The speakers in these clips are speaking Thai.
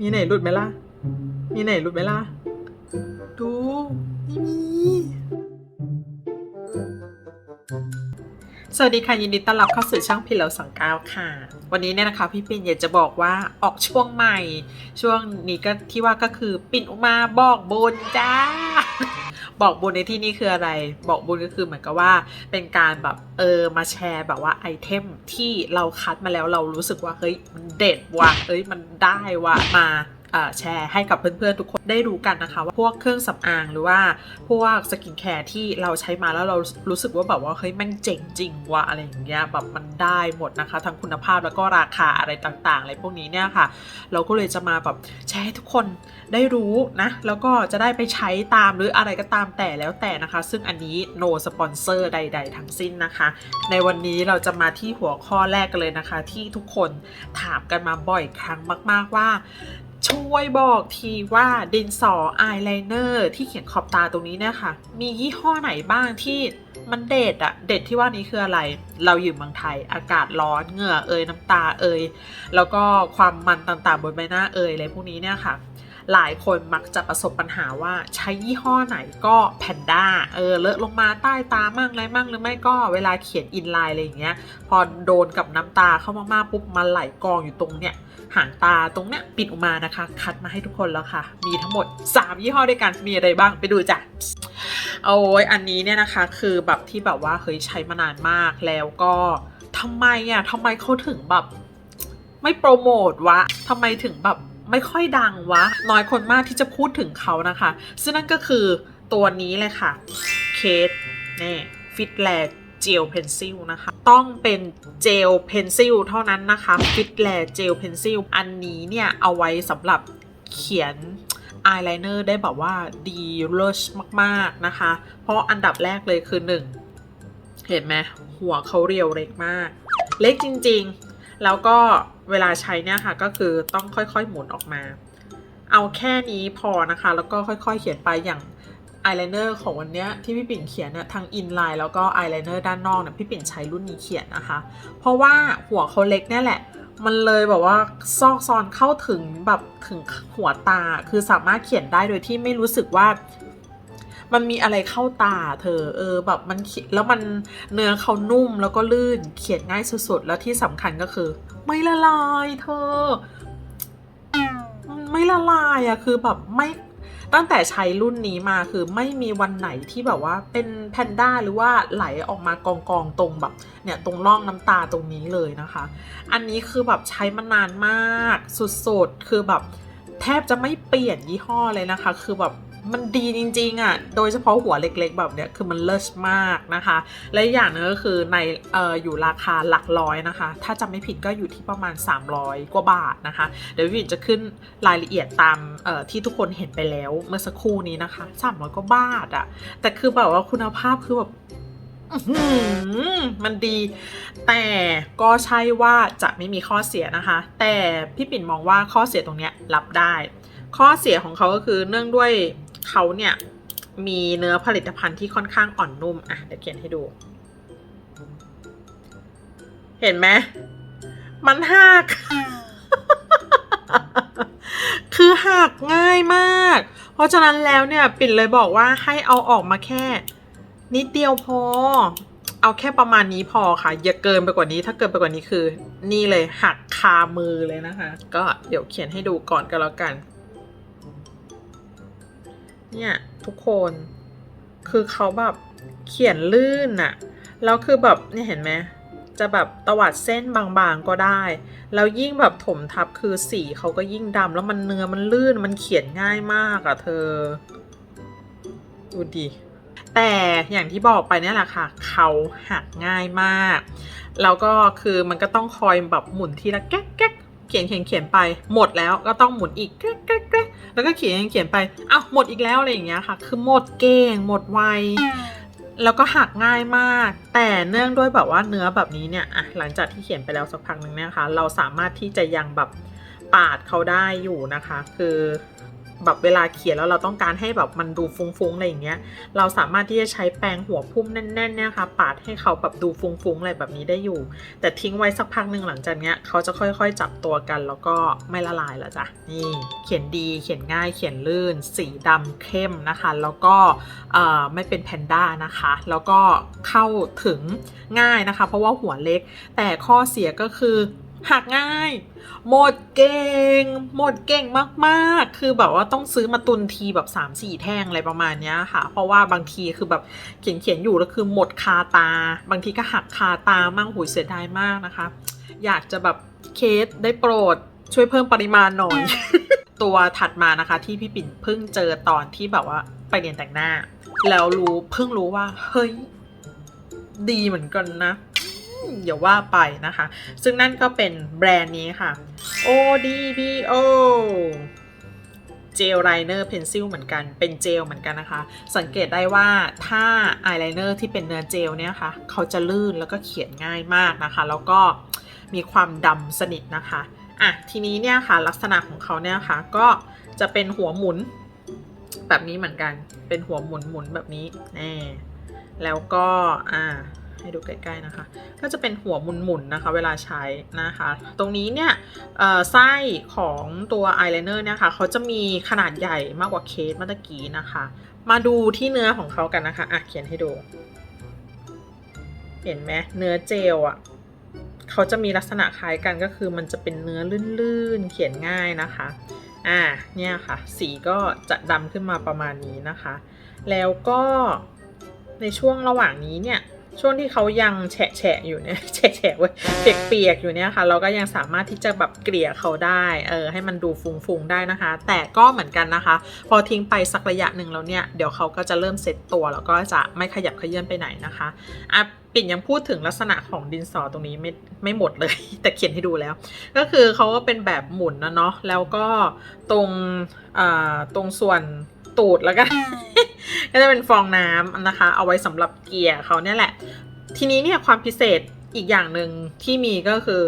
มีไหนหลุดไหมล่ะ มีไหนหลุดไหมล่ะ ดูไม่มีสวัสดีค่ะ ยินดีต้อนรับเข้าสู่ช่องพิเลวสังก้าวค่ะ วันนี้เนี่ยนะคะพี่ปิ่นอยากจะบอกว่าออกช่วงใหม่ ช่วงนี้ก็ที่ว่าก็คือปิ่นออกมาบอกบนจ้า บอกบุญในที่นี้คืออะไร บอกบุญก็คือเหมือนกับว่าเป็นการแบบเออมาแชร์แบบว่าไอเทมที่เราคัดมาแล้วเรารู้สึกว่าเฮ้ยมันเด็ดว่ะเอ้ยมันได้ว่ะมา แชร์ให้กับเพื่อนๆทุกคนได้รู้กันนะคะ ว่าพวกเครื่องสำอางหรือว่าพวกสกินแคร์ที่เราใช้มาแล้วเรารู้สึกว่าแบบว่าเฮ้ยมันเจ๋งจริงว่ะอะไรอย่างเงี้ยแบบมันได้หมดนะคะ ทั้งคุณภาพแล้วก็ราคาอะไรต่างๆ อะไรพวกนี้เนี่ยค่ะ เราก็เลยจะมาแบบแชร์ให้ทุกคนได้รู้นะ แล้วก็จะได้ไปใช้ตามหรืออะไรก็ตามแต่แล้วแต่นะคะ ซึ่งอันนี้ no sponsor ใด ๆ ทั้งสิ้นนะคะ ในวันนี้เราจะมาที่หัวข้อแรกกันเลยนะคะ ที่ทุกคนถามกันมาบ่อยครั้งมาก ๆว่า ช่วยบอกทีว่าดินสออายไลเนอร์ที่เขียนขอบตาตรงนี้เนี่ยค่ะ มียี่ห้อไหนบ้างที่มันเด็ดอะเด็ดที่ว่านี้คืออะไร เราอยู่เมืองไทย อากาศร้อนเหงื่อเอยน้ำตาเอยแล้วก็ความมันต่างๆบนใบหน้าเอยอะไรพวกนี้เนี่ยค่ะ หลายคนมักจะประสบปัญหาว่าใช้ยี่ห้อไหนก็แพนด้าเออเลอะลงมาใต้ตามั่งอะไรมั่งหรือไม่ก็เวลาเขียนอินไลน์อะไรอย่างเงี้ย พอโดนกับน้ำตาเข้ามากๆปุ๊บมันไหลกองอยู่ตรงเนี้ยหางตาตรงเนี้ยปิดออกมานะคะ คัดมาให้ทุกคนแล้วค่ะ มีทั้งหมด 3 ยี่ห้อด้วยกันมีอะไรบ้างไปดูจ้ะโอ้ยอันนี้เนี่ยนะคะคือแบบที่แบบว่าเฮ้ยใช้มานานมากแล้วก็ทำไมอะทำไมเขาถึงแบบ ไม่โปรโมทวะทำไมถึงแบบ ไม่ค่อยดังวะ น้อยคนมากที่จะพูดถึงเขานะคะ ซึ่งนั่นก็คือตัวนี้เลยค่ะเคสนี่ฟิตแลเจลเพนซิลนะคะ ต้องเป็นเจลเพนซิลเท่านั้นนะคะฟิตแลเจลเพนซิลอันนี้เนี่ยเอาไว้สำหรับเขียนอายไลเนอร์ได้แบบว่าดีเลิศมากๆนะคะ เพราะอันดับแรกเลยคือ 1 เห็นไหมหัวเขาเรียวเล็กมาก เล็กจริงๆ แล้วก็ เวลาใช้เนี่ยค่ะก็คือต้องค่อยๆหมุนออกมา เอาแค่นี้พอนะคะ แล้วก็ค่อยๆเขียนไปอย่างอายไลเนอร์ของวันเนี้ยที่พี่ปิ่นเขียนเนี่ยทั้งอินไลน์แล้วก็อายไลเนอร์ด้านนอกเนี่ยพี่ปิ่นใช้รุ่นนี้เขียนนะคะ เพราะว่าหัวเขาเล็กเนี่ยแหละ มันเลยแบบว่าซอกซอนเข้าถึงแบบถึงหัวตา คือสามารถเขียนได้โดยที่ไม่รู้สึกว่า มันมีอะไรเข้าตาเธอ เออแบบมันเขียนแล้วมันเนื้อเขานุ่มแล้วก็ลื่นเขียนง่ายสุดๆ แล้วที่สำคัญก็คือ ไม่ละลายเธอ ไม่ละลายอะคือแบบไม่ตั้งแต่ใช้รุ่นนี้มาคือไม่มีวันไหนที่แบบว่าเป็นแพนด้าหรือว่าไหลออกมากองกองๆตรงแบบเนี่ยตรงร่องน้ำตาตรงนี้เลยนะคะ อันนี้คือแบบใช้มานานมากสุดๆ คือแบบแทบจะไม่เปลี่ยนยี่ห้อเลยนะคะ คือแบบ มันดีจริงๆอะ่ะ โดยเฉพาะหัวเล็กๆ แบบเนี้ยคือมันเลิศมากนะคะ และอีกอย่างหนึงก็คือในเอ่ออยู่ราคาหลักร้อยนะคะ ถ้าจำไม่ผิดก็อยู่ที่ประมาณ 300 กว่าบาทนะคะ เดี๋ยววินจะขึ้นรายละเอียดตามเอ่อที่ทุกคนเห็นไปแล้วเมื่อสักครู่นี้นะคะ 300 กว่าบาทอะ่ะ แต่คือแบบว่าคุณภาพคือแบบมันดี แต่ก็ใช่ว่าจะไม่มีข้อเสียนะคะ แต่พี่ปิ่นมองว่าข้อเสียตรงเนี้ยรับได้ ข้อเสียของเขาก็คือเนื่องด้วย เขาเนี่ยมีเนื้อผลิตภัณฑ์ที่ค่อนข้างอ่อนนุ่ม อะเดี๋ยวเขียนให้ดู เห็นไหม มันหัก คือหักง่ายมาก เพราะฉะนั้นแล้วเนี่ยปิ่นเลยบอกว่าให้เอาออกมาแค่ นิดเดียวพอ เอาแค่ประมาณนี้พอค่ะ อย่าเกินไปกว่านี้ ถ้าเกินไปกว่านี้คือ นี่เลยหักคามือเลยนะคะ ก็เดี๋ยวเขียนให้ดูก่อนก็แล้วกัน เนี่ย ทุกคน คือเขาแบบเขียนลื่นอะแล้วคือแบบเนี่ยเห็นไหมจะแบบตวัดเส้นบางๆก็ได้ แล้วยิ่งแบบถมทับคือสีเขาก็ยิ่งดำแล้วมันเนื้อมันลื่นมันเขียนง่ายมากอะเธอ ดูดิแต่อย่างที่บอกไปเนี่ยแหละค่ะ เขาหักง่ายมาก แล้วก็คือมันก็ต้องคอยแบบหมุนทีละแก๊กแก๊ก เขียนเขียนเขียนไป หมดแล้วก็ต้องหมุนอีกแก๊กแก๊กแก๊กแล้วก็เขียนเขียนไปอ้าวหมดอีกแล้วอะไรอย่างเงี้ยค่ะ คือหมดเก่งหมดไวแล้วก็หักง่ายมาก แต่เนื่องด้วยแบบว่าเนื้อแบบนี้เนี่ยอะหลังจากที่เขียนไปแล้วสักพักหนึ่งเนี่ยนะคะเราสามารถที่จะยังแบบปาดเขาได้อยู่นะคะ คือ แบบเวลาเขียนแล้วเราต้องการให้แบบมันดูฟุ้งๆอะไรอย่างเงี้ย เราสามารถที่จะใช้แปรงหัวพุ่มแน่นๆเนี่ยค่ะปาดให้เขาแบบดูฟุ้งๆอะไรแบบนี้ได้อยู่ แต่ทิ้งไว้สักพักหนึ่งหลังจากเนี้ยเขาจะค่อยๆจับตัวกันแล้วก็ไม่ละลายแล้วจ้ะนี่เขียนดีเขียนง่ายเขียนลื่น สีดำเข้มนะคะ แล้วก็ไม่เป็นแพนด้านะคะ แล้วก็เข้าถึงง่ายนะคะ เพราะว่าหัวเล็กแต่ข้อเสียก็คือ หักง่าย หมดเก่ง หมดเก่งมากๆ คือแบบว่าต้องซื้อมาตุนทีแบบ3 4แท่งอะไรประมาณเนี้ยค่ะ เพราะว่าบางทีคือแบบเขียนเขียนๆอยู่แล้วคือหมดคาตา บางทีก็หักคาตามั่งหุยเสียดายมากนะคะ อยากจะแบบเคสได้โปรดช่วยเพิ่มปริมาณหน่อย ตัวถัดมานะคะที่พี่ปิ่นเพิ่งเจอตอนที่แบบว่าไปเรียนแต่งหน้า แล้วรู้เพิ่งรู้ว่าเฮ้ยดีเหมือนกันนะ อย่าว่าไปนะคะ ซึ่งนั่นก็เป็นแบรนด์นี้ค่ะ ODBO เจลไลเนอร์เพนซิลเหมือนกันเป็นเจลเหมือนกันนะคะ สังเกตได้ว่าถ้าอายไลเนอร์ที่เป็นเนื้อเจลเนี่ยค่ะ เขาจะลื่นแล้วก็เขียนง่ายมากนะคะ แล้วก็มีความดำสนิทนะคะอะทีนี้เนี่ยค่ะลักษณะของเขาเนี่ยค่ะ ก็จะเป็นหัวหมุนแบบนี้เหมือนกัน เป็นหัวหมุนหมุนแบบนี้แน่แล้วก็อ่า ให้ดูใกล้ๆนะคะ ก็จะเป็นหัวหมุนๆนะคะ เวลาใช้นะคะ ตรงนี้เนี่ยไส้ของตัวอายไลเนอร์เนี่ยค่ะเขาจะมีขนาดใหญ่มากกว่าเคสเมื่อตกี้นะคะ มาดูที่เนื้อของเขากันนะคะอะเขียนให้ดู เห็นไหมเนื้อเจลอะเขาจะมีลักษณะคล้ายกันก็คือมันจะเป็นเนื้อลื่นๆ เขียนง่ายนะคะ อ่า เนี่ยค่ะ สีก็จะดำขึ้นมาประมาณนี้นะคะ แล้วก็ในช่วงระหว่างนี้เนี่ย ช่วงที่เขายังแฉะแฉะอยู่เนี่ยแฉะแฉะเว้ยเปียกๆอยู่เนี่ยค่ะ เราก็ยังสามารถที่จะแบบเกลี่ยเขาได้เออให้มันดูฟุ้งๆได้นะคะ แต่ก็เหมือนกันนะคะ พอทิ้งไปสักระยะหนึ่งแล้วเนี่ยเดี๋ยวเขาก็จะเริ่มเซ็ตตัว แล้วก็จะไม่ขยับเขยื่อนไปไหนนะคะอะปิ่นยังพูดถึงลักษณะของดินสอตรงนี้ไม่ไม่หมดเลย แต่เขียนให้ดูแล้ว ก็คือเขาก็เป็นแบบหมุนนะเนาะแล้วก็ตรงอ่าตรงส่วน ตูดแล้วก็ก็จะเป็นฟองน้ำนะคะ เอาไว้สำหรับเกลี่ยเขาเนี่ยแหละ ทีนี้เนี่ยความพิเศษอีกอย่างหนึ่งที่มีก็คือ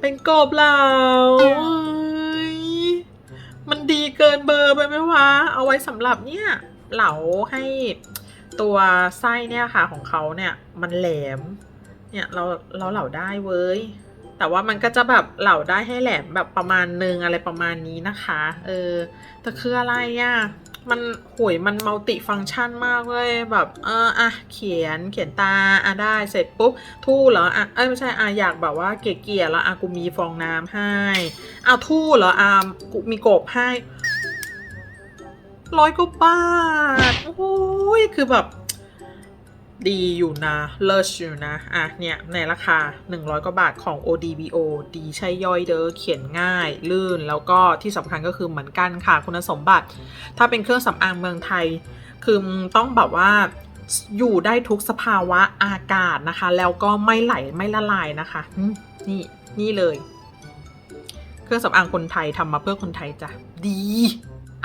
เป็นกบเหลามันดีเกินเบอร์ไปไหมวะ เอาไว้สำหรับเนี่ยเหลาให้ตัวไส้เนี่ยค่ะของเขาเนี่ย มันแหลม เนี่ยเราเราเหลาได้เว้ย แต่ว่ามันก็จะแบบเหล่าได้ให้แหลมแบบประมาณนึงอะไรประมาณนี้นะคะ เออ แต่คืออะไรอะ่ะ มันหวยมันมัลติฟังก์ชันมากเลยแบบ เอออะเขียนเขียนตาอะได้เสร็จปุ๊บ ทู่เหรออะเอ้ยไม่ใช่อะอยากแบบว่าเกลี่ยๆแล้วอะกูมีฟองน้ำให้อ้าวทู่เหรออะกูมีกบให้ร้อยกว่าบาทโอ้ยคือแบบ ดีอยู่นะเลิศอยู่นะ อะ เนี่ย ในราคา 100 กว่าบาทของ ODBO ดีใช่ย่อยเด้อเขียนง่าย ลื่นแล้วก็ที่สำคัญก็คือเหมือนกันค่ะ คุณสมบัติ ถ้าเป็นเครื่องสำอางเมืองไทย คือต้องแบบว่าอยู่ได้ทุกสภาวะอากาศนะคะ แล้วก็ไม่ไหลไม่ละลายนะคะ นี่นี่เลย เครื่องสำอางคนไทยทำมาเพื่อคนไทยจ้ะดี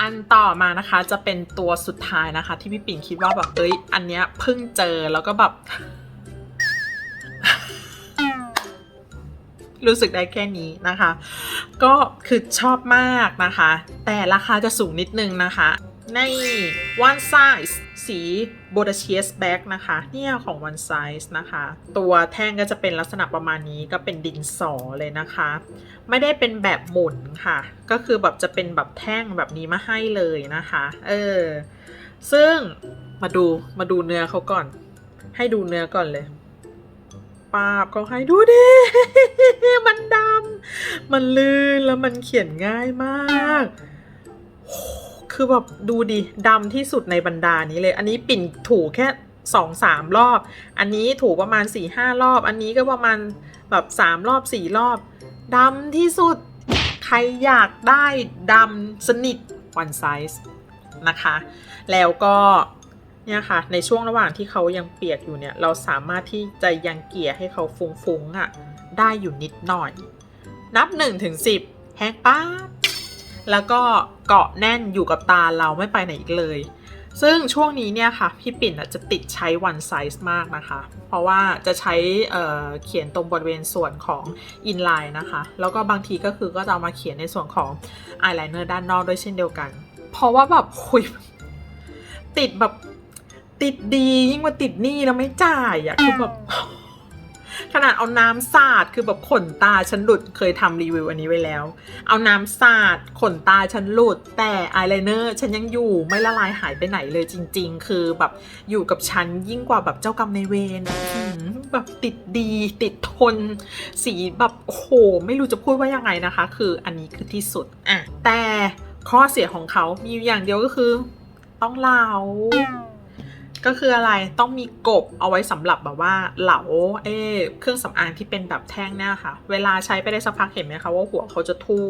อันต่อมานะคะจะเป็นตัวสุดท้ายนะคะ ที่พี่ปิ่นคิดว่าแบบเอ้ยอันเนี้ยเพิ่งเจอแล้วก็แบบ รู้สึกได้แค่นี้นะคะ ก็คือชอบมากนะคะ แต่ราคาจะสูงนิดนึงนะคะ ใน one size สี b o d a c i o u s Back นะคะ เนี่ยของ one size นะคะ ตัวแท่งก็จะเป็นลักษณะประมาณนี้ก็เป็นดินสอเลยนะคะ ไม่ได้เป็นแบบหมุนค่ะ ก็คือแบบจะเป็นแบบแท่งแบบนี้มาให้เลยนะคะ เออ ซึ่งมาดูมาดูเนื้อเขาก่อน ให้ดูเนื้อก่อนเลยปาบเขาให้ดูดิ มันดำ มันลื่นแล้วมันเขียนง่ายมาก คือแบบดูดิดำที่สุดในบรรดานี้เลย อันนี้ปิ่นถูแค่สองสามรอบ อันนี้ถูประมาณสี่ห้ารอบ อันนี้ก็ประมาณแบบสามรอบสี่รอบดำที่สุด ใครอยากได้ดำสนิท one size นะคะ แล้วก็เนี่ยค่ะ ในช่วงระหว่างที่เขายังเปียกอยู่เนี่ย เราสามารถที่จะยังเกลี่ยให้เขาฟุ้งๆอะ ได้อยู่นิดหน่อย นับ1ถึง10แห้งป๊า แล้วก็เกาะแน่นอยู่กับตาเราไม่ไปไหนอีกเลย ซึ่งช่วงนี้เนี่ยค่ะ พี่ปิ่นจะติดใช้ one size มากนะคะ เพราะว่าจะใช้เเขียนตรงบริเวณส่วนของ inline นะคะ แล้วก็บางทีก็คือก็จะเอามาเขียนในส่วนของ eyeliner ด้านนอกด้วยเช่นเดียวกัน เพราะว่าแบบคุยติดแบบติดดียิ่งกว่าติดหนี้แล้วไม่จ่ายอะคือแบบ ขนาดเอาน้ำสาดคือแบบขนตาฉันหลุดเคยทำรีวิวอันนี้ไว้แล้ว เอาน้ำสาดขนตาฉันหลุด แต่อายไลเนอร์ฉันยังอยู่ไม่ละลายหายไปไหนเลยจริง ๆ คือแบบอยู่กับฉันยิ่งกว่าแบบเจ้ากรรมในเวรแบบติดดีติดทน สีแบบโอ้โหไม่รู้จะพูดว่ายังไงนะคะ คืออันนี้คือที่สุดอะแต่ข้อเสียของเขามีอย่างเดียวก็คือ ต้องเลา ก็คืออะไรต้องมีกบเอาไว้สำหรับแบบว่าเหลาเอ้เครื่องสำอางที่เป็นแบบแท่งเนี่ยค่ะ เวลาใช้ไปได้สักพักเห็นไหมคะว่าหัวเขาจะทู่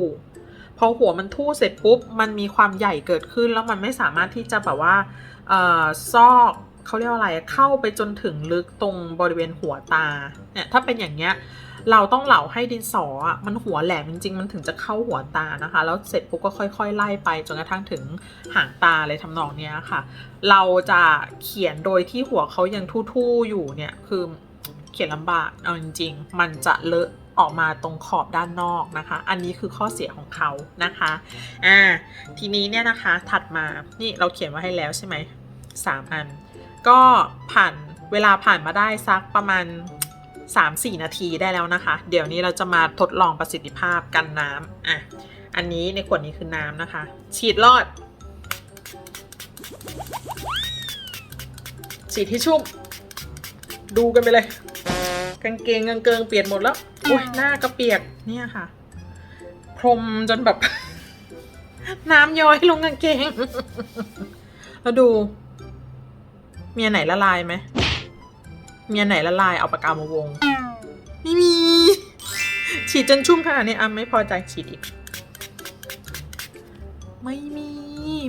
พอหัวมันทู่เสร็จปุ๊บมันมีความใหญ่เกิดขึ้นแล้วมันไม่สามารถที่จะแบบว่าซอก เขาเรียกว่าอะไรเข้าไปจนถึงลึกตรงบริเวณหัวตาเนี่ยถ้าเป็นอย่างเงี้ยเราต้องเหลาให้ดินสออะมันหัวแหลมจริงๆ มันถึงจะเข้าหัวตานะคะ แล้วเสร็จปุ๊บก็ค่อย ๆ ไล่ไปจนกระทั่งถึงหางตาเลยทำนองเนี้ยค่ะ เราจะเขียนโดยที่หัวเขายังทู่ๆอยู่เนี่ยคือเขียนลำบากเอาจริง ๆ มันจะเลอะออกมาตรงขอบด้านนอกนะคะ อันนี้คือข้อเสียของเขานะคะ อ่า ทีนี้เนี่ยนะคะถัดมา นี่เราเขียนไว้ให้แล้วใช่ไหมสามอัน ก็ผ่านเวลาผ่านมาได้สักประมาณ 3-4 นาทีได้แล้วนะคะ เดี๋ยวนี้เราจะมาทดลองประสิทธิภาพกันน้ำอะอันนี้ในขวดนี้คือน้ำนะคะ ฉีดรอด ฉีดที่ชุ่ม ดูกันไปเลย กางเกงกางเกิงเปียกหมดแล้วโอ้ยหน้าก็เปียกเนี่ยค่ะ พรมจนแบบ น้ำย้อยลงกางเกง แล้วดู มีอันไหนละลายไหมมีอันไหนละลายเอาปากกามาวง ไม่มี ฉีดจนชุ่มขนาดนี้อะไม่พอใจฉีดอีก ไม่มี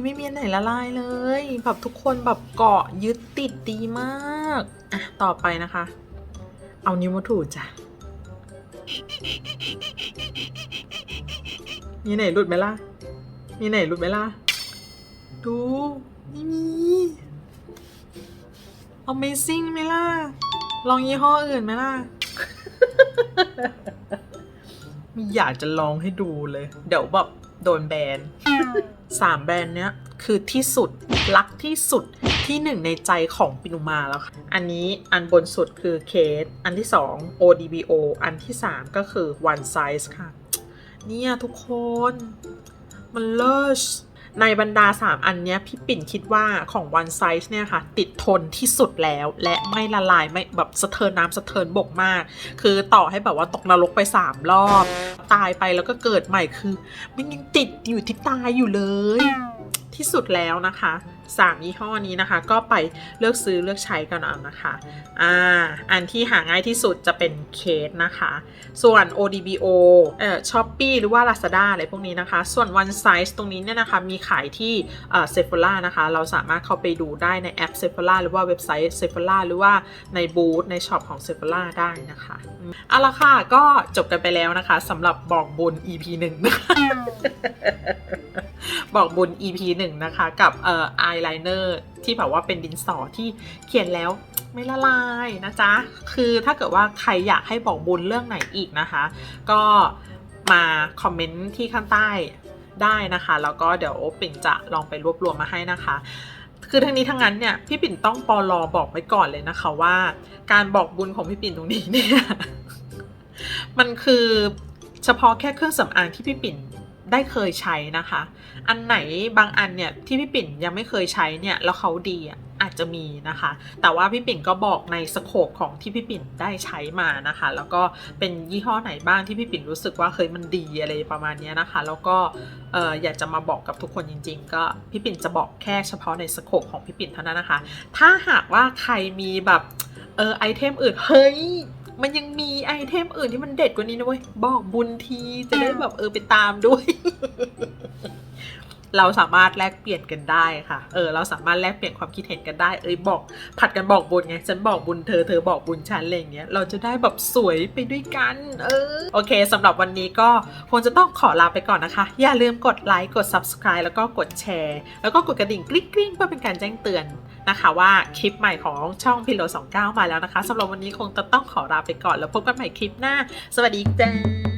ไม่มีอันไหนละลายเลย แบบทุกคนแบบเกาะยึดติดดีมาก อะ ต่อไปนะคะ เอานิ้วมาถูจ้ะมีไหนหลุดไหมล่ะ มีไหนหลุดไหมล่ะ ดู Amazing ไหมล่ะ ลองยี่ห้ออื่นไหมล่ะ ไม่อยากจะลองให้ดูเลย เดี๋ยวแบบโดนแบนสามแบรนด์เนี้ยคือที่สุดรักที่สุดที่หนึ่งในใจของปินุมาแล้วค่ะ อันนี้อันบนสุดคือเคส อันที่สอง ODBO อันที่สามก็คือ One Size ค่ะ เนี่ยทุกคน มันเลิศ ในบรรดา 3 อันนี้พี่ปิ่นคิดว่าของ One Size เนี่ยค่ะ ติดทนที่สุดแล้ว และไม่ละลายไม่แบบสะเทินน้ำสะเทินบกมาก คือต่อให้แบบว่าตกนรกไป 3 รอบ ตายไปแล้วก็เกิดใหม่คือ มันยังติดอยู่ที่ตายอยู่เลย ที่สุดแล้วนะคะสามยี่ห้อนี้นะคะ ก็ไปเลือกซื้อเลือกใช้กันเอานะคะอ่าอันที่หาง่ายที่สุดจะเป็นเคสนะคะ ส่วน ODBO เอ่อ Shopee หรือว่า Lazada อะไรพวกนี้นะคะ ส่วน One Size ตรงนี้เนี่ยนะคะ มีขายที่เอ่อ Sephora นะคะ เราสามารถเข้าไปดูได้ในแอป Sephora หรือว่าเว็บไซต์ Sephora หรือว่าในบูธในช็อปของ Sephora ได้นะคะเอาละค่ะ ก็จบกันไปแล้วนะคะสำหรับบอกบุญ EP หนึ่งนะคะ บอกบุญ EP หนึ่งนะคะ กับเอ่ออายไลเนอร์ที่แบบว่าเป็นดินสอที่เขียนแล้วไม่ละลายนะจ๊ะ คือถ้าเกิดว่าใครอยากให้บอกบุญเรื่องไหนอีกนะคะ ก็มาคอมเมนต์ที่ข้างใต้ได้นะคะ แล้วก็เดี๋ยวปิ่นจะลองไปรวบรวมมาให้นะคะ คือทั้งนี้ทั้งนั้นเนี่ยพี่ปิ่นต้องปอลอบอกไว้ก่อนเลยนะคะว่า การบอกบุญของพี่ปิ่นตรงนี้เนี่ยมันคือเฉพาะแค่เครื่องสำอางที่พี่ปิ่น ได้เคยใช้นะคะ อันไหนบางอันเนี่ยที่พี่ปิ่นยังไม่เคยใช้เนี่ยแล้วเขาดีอะอาจจะมีนะคะ แต่ว่าพี่ปิ่นก็บอกในสโคปของที่พี่ปิ่นได้ใช้มานะคะ แล้วก็เป็นยี่ห้อไหนบ้างที่พี่ปิ่นรู้สึกว่าเฮ้ยมันดีอะไรประมาณเนี้ยนะคะ แล้วก็เอออยากจะมาบอกกับทุกคนจริง ๆ ก็พี่ปิ่นจะบอกแค่เฉพาะในสโคปของพี่ปิ่นเท่านั้นนะคะ ถ้าหากว่าใครมีแบบเออไอเทมอื่นเฮ้ย มันยังมีไอเทมอื่นที่มันเด็ดกว่านี้นะเว้ย บอกบุญทีจะได้แบบเออไปตามด้วย เราสามารถแลกเปลี่ยนกันได้ค่ะ เออ เราสามารถแลกเปลี่ยนความคิดเห็นกันได้ เอ้ยบอกผัดกันบอกบุญไง ฉันบอกบุญเธอ เธอบอกบุญฉันอะไรเงี้ย เราจะได้แบบสวยไปด้วยกัน เออ โอเคสำหรับวันนี้ก็คงจะต้องขอลาไปก่อนนะคะ อย่าลืมกดไลค์ กด subscribe แล้วก็กดแชร์ แล้วก็กดกระดิ่งกริ๊งกริ๊งเพื่อเป็นการแจ้งเตือนนะคะว่าคลิปใหม่ของช่องพิโล29 มาแล้วนะคะสำหรับวันนี้คงจะต้องขอลาไปก่อนแล้วพบกันใหม่คลิปหน้า สวัสดีจ้า